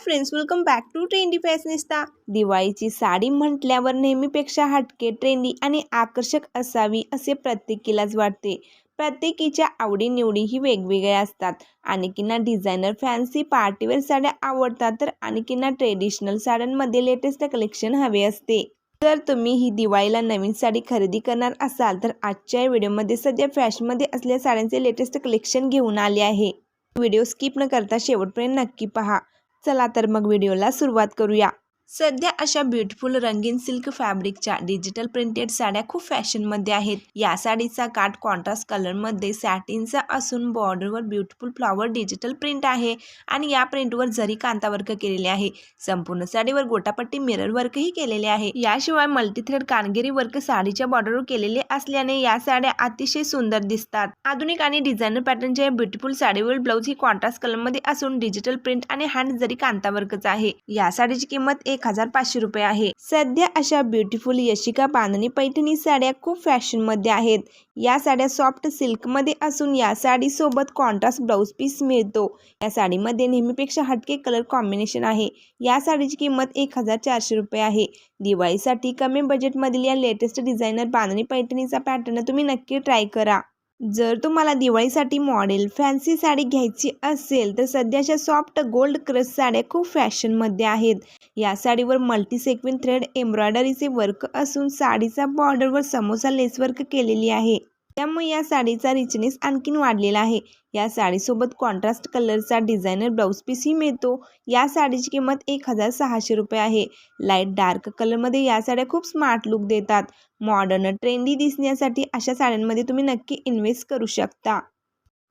Friends welcome back to trendy fashionista दिवाळीची साडी म्हटल्यावर नेहमीपेक्षा हटके ट्रेंडी आणि आकर्षक असावी असे प्रत्येकीलाच वाटते. प्रत्येकीच्या आवडीनिवडी ही वेगवेगळ्या असतात. आणखींना डिझायनर फॅन्सी पार्टीवेअर साड्या आवडतात तर आणखींना ट्रेडिशनल साड्यांमध्ये लेटेस्ट कलेक्शन हवे असते. जर तुम्ही ही दिवाळीला नवीन साडी खरेदी करणार असाल तर आजच्या व्हिडिओमध्ये सध्या फॅशनमध्ये असलेल्या साड्यांचे लेटेस्ट कलेक्शन घेऊन आले आहे. व्हिडिओ स्किप न करता शेवटपर्यंत नक्की पहा. चला तर मग व्हिडिओला सुरुवात करूया. सध्या अशा ब्युटिफुल रंगीन सिल्क फॅब्रिकच्या डिजिटल प्रिंटेड साड्या खूप फॅशनमध्ये आहेत. या साडीचा काठ कॉन्ट्रास्ट कलरमध्ये सॅटिनचा असून बॉर्डरवर ब्युटिफुल फ्लॉवर डिजिटल प्रिंट आहे आणि या प्रिंटवर जरी कांता वर्क केलेले आहे संपूर्ण साडीवर गोटापट्टी मिरर वर्कही केलेले आहे. याशिवाय मल्टीथ्रेड कानगिरी वर्क साडीच्या बॉर्डरवर केलेले असल्याने या साड्या अतिशय सुंदर दिसतात. आधुनिक आणि डिझायनर पॅटर्नच्या या ब्युटिफुल साडीवर ब्लाऊज ही कॉन्ट्रास्ट कलरमध्ये असून डिजिटल प्रिंट आणि हँड जरी कांता वर्कच आहे. या साडीची किंमत एक एक हजार पाचशे रुपये आहे. सध्या अशा ब्युटिफुल यशिका बांधणी पैठणी साड्या खूप फॅशनमध्ये आहेत. या साड्या सॉफ्ट सिल्कमध्ये असून या साडी सोबत कॉन्ट्रास्ट ब्लाऊज पीस मिळतो. या साडीमध्ये नेहमीपेक्षा हटके कलर कॉम्बिनेशन आहे. या साडीची किंमत एक हजार चारशे रुपये आहे. दिवाळीसाठी कमी बजेटमधील या लेटेस्ट डिझायनर बांधणी पैठणीचा पॅटर्न तुम्ही नक्की ट्राय करा. जर तुम्हाला दिवाळीसाठी मॉडेल फॅन्सी साडी घ्यायची असेल तर सध्याच्या सॉफ्ट गोल्ड क्रस साड्या खूप फॅशनमध्ये आहेत. या साडीवर मल्टी सेक्विन थ्रेड एम्ब्रॉयडरीचे वर्क असून साडीचा बॉर्डरवर समोसा लेसवर्क केलेली आहे. त्यामुळे या साडीचा रिचनेस आणखीन वाढलेला आहे. या साडीसोबत कॉन्ट्रास्ट कलरचा डिझायनर ब्लाऊज पीसही मिळतो. या साडीची किंमत एक हजार सहाशे रुपये आहे. लाइट डार्क कलरमध्ये या साड्या खूप स्मार्ट लुक देतात. मॉडर्न ट्रेंडी दिसण्यासाठी अशा साड्यांमध्ये तुम्ही नक्की इन्व्हेस्ट करू शकता.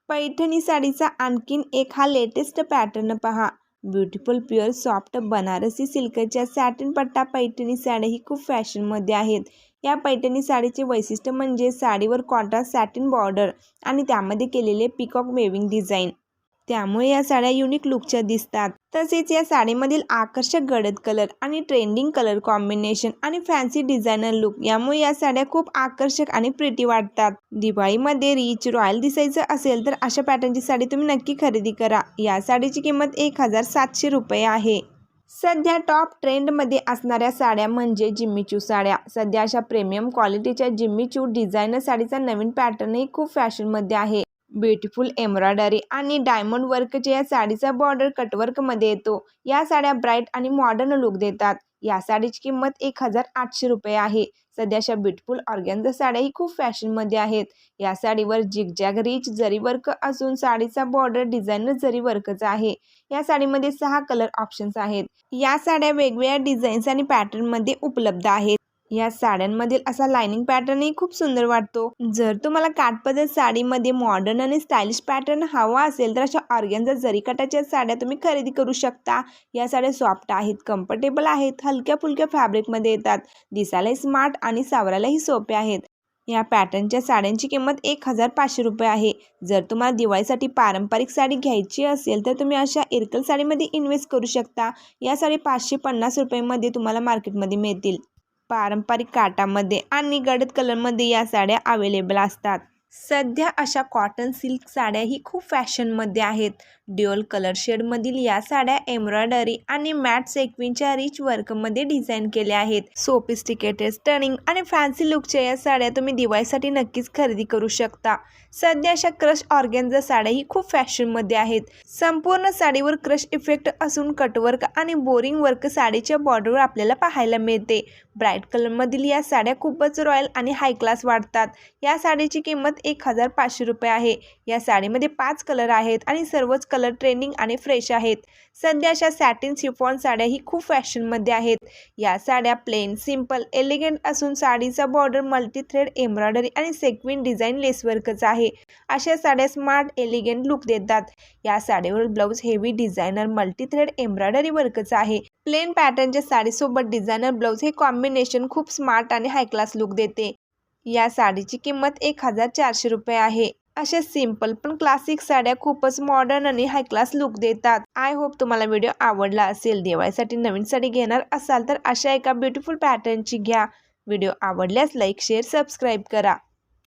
पैठणी साडीचा आणखीन एक हा लेटेस्ट पॅटर्न पहा. ब्युटिफुल प्युअर सॉफ्ट बनारसी सिल्कच्या सॅटिन पट्टा पैठणी साड्या ही खूप फॅशनमध्ये आहेत. या पैठणी साडीचे वैशिष्ट्य म्हणजे साडीवर कॉन्ट्रास्ट सॅटिन बॉर्डर आणि त्यामध्ये केलेले पिकॉक वेविंग डिझाईन त्यामुळे या साड्या युनिक लुकच्या दिसतात. तसेच या साडीमधील आकर्षक गडद कलर आणि ट्रेंडिंग कलर कॉम्बिनेशन आणि फॅन्सी डिझायनर लुक यामुळे या साड्या खूप आकर्षक आणि प्रिटी वाटतात. दिवाळीमध्ये रिच रॉयल दिसायचं असेल तर अशा पॅटर्नची साडी तुम्ही नक्की खरेदी करा. या साडीची किंमत एक हजार सातशे रुपये आहे. सध्या टॉप ट्रेंडमध्ये असणाऱ्या साड्या म्हणजे जिम्मीचू साड्या. सध्या अशा प्रीमियम क्वालिटीच्या जिम्मीचू डिझायनर साडीचा नवीन पॅटर्नही खूप फॅशनमध्ये आहे. ब्युटिफुल एम्ब्रॉयडरी आणि डायमंड वर्कच्या या साडीचा बॉर्डर कटवर्कमध्ये येतो. या साड्या ब्राईट आणि मॉडर्न लुक देतात. या साडीची किंमत एक हजार आठशे रुपये आहे. सध्याच्या ब्युटिफुल ऑर्गॅन्झा साड्याही खूप फॅशनमध्ये आहेत. या साडीवर जिगजॅग रिच जरी वर्क असून साडीचा बॉर्डर डिझायनर जरी वर्कचा आहे. या साडीमध्ये सहा कलर ऑप्शन्स आहेत. या साड्या वेगवेगळ्या डिझाईन्स आणि पॅटर्नमध्ये उपलब्ध आहेत. या साड्यांमधील असा लाइनिंग पॅटर्नही खूप सुंदर वाटतो. जर तुम्हाला काठपदर साडीमध्ये मॉडर्न आणि स्टायलिश पॅटर्न हवा असेल तर अशा ऑर्गॅन्झा जरीकाटाच्या साड्या तुम्ही खरेदी करू शकता. या साड्या सॉफ्ट आहेत कम्फर्टेबल आहेत हलक्या फुलक्या फॅब्रिकमध्ये येतात. दिसायलाही स्मार्ट आणि सावरायलाही सोपे आहेत. या पॅटर्नच्या साड्यांची किंमत एक हजार पाचशे रुपये आहे. जर तुम्हाला दिवाळीसाठी पारंपरिक साडी घ्यायची असेल तर तुम्ही अशा इरकल साडीमध्ये इन्व्हेस्ट करू शकता. या साडी पाचशे पन्नास रुपयेमध्ये तुम्हाला मार्केटमध्ये मिळतील. पारंपरिक काठामध्ये आणि गडद कलरमध्ये या साड्या अवेलेबल असतात. सध्या अशा कॉटन सिल्क साड्याही खूप फॅशनमध्ये आहेत. ड्युअल कलर शेडमधील या साड्या एम्ब्रॉयडरी आणि मॅट सेक्विनच्या रिच वर्कमध्ये डिझाईन केल्या आहेत. सोपिस्टिकेटेड स्टनिंग आणि फॅन्सी लुकच्या या साड्या तुम्ही दिवाळीसाठी नक्कीच खरेदी करू शकता. सध्या अशा क्रश ऑर्गॅन्झा साड्याही खूप फॅशनमध्ये आहेत. संपूर्ण साडीवर क्रश इफेक्ट असून कटवर्क आणि बोरिंग वर्क साडीच्या बॉर्डरवर आपल्याला पाहायला मिळते. ब्राईट कलरमधील या साड्या खूपच रॉयल आणि हाय क्लास वाटतात या साडीची किंमत एक हजार पाचशे रुपये आहे. या साडीमध्ये पाच कलर आहेत आणि सर्वच कलर ट्रेंडिंग आणि फ्रेश आहेत. सध्या अशा सॅटिन शिफॉन साड्या ही खूप फॅशनमध्ये आहेत. या साड्या प्लेन सिंपल एलिगंट असून साडीचा बॉर्डर मल्टी थ्रेड एम्ब्रॉयडरी आणि सेक्विन डिझाईन लेसवर्कचा आहे. अशा साड्या स्मार्ट एलिगंट लुक देतात. या साडीवर blouse heavy designer multi thread embroidery वर्कच आहे प्लेन पॅटर्नच्या साडीसोबत डिझायनर ब्लाऊज हे कॉम्बिनेशन खूप स्मार्ट आणि हाय क्लास लुक देते. या साडीची किंमत एक हजार चारशे रुपये आहे. अशा सिंपल पण क्लासिक साड्या खूपच मॉडर्न आणि हाय क्लास लुक देतात. आय होप तुम्हाला व्हिडिओ आवडला असेल. दिवाळीसाठी नवीन साडी घेणार असाल तर अशा एका ब्युटिफुल पॅटर्नची घ्या. व्हिडिओ आवडल्यास लाईक शेअर सबस्क्राईब करा.